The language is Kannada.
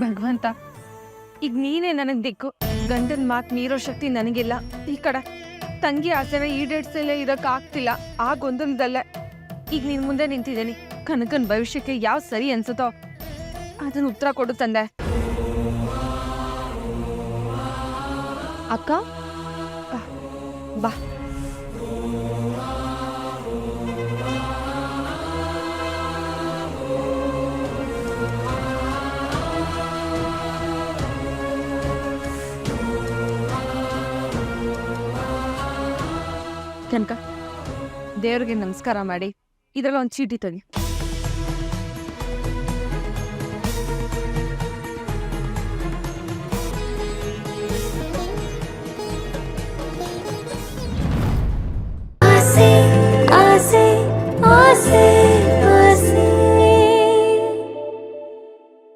ಭಗವಂತ ಈಗ ನೀನೇ ನನಗೆ ದಿಕ್ಕು. ಗಂಡನ ಮಾತು ಮೀರೋ ಶಕ್ತಿ ನನಗಿಲ್ಲ. ಈ ಕಡೆ ತಂಗಿ ಆಸೆನ ಈಡೇರ್ಸಲೇ ಇರಕ್ ಆಗ್ತಿಲ್ಲ. ಆ ಗೊಂದಲದಲ್ಲೇ ಈಗ ನಿನ್ ಮುಂದೆ ನಿಂತಿದ್ದೀನಿ. ಕನಕನ್ ಭವಿಷ್ಯಕ್ಕೆ ಯಾವ ಸರಿ ಅನ್ಸುತ್ತೋ ಅದನ್ನ ಉತ್ತರ ಕೊಡು ತಂದೆ. ಅಕ್ಕ? ಬಾ. ಕನಕ ದೇವ್ರಿಗೆ ನಮಸ್ಕಾರ ಮಾಡಿ ಇದರಲ್ಲಿ ಒಂದು ಚೀಟಿ ತೆಗಿ. ಆಸೆ ಆಸೆ ಆಸೆ.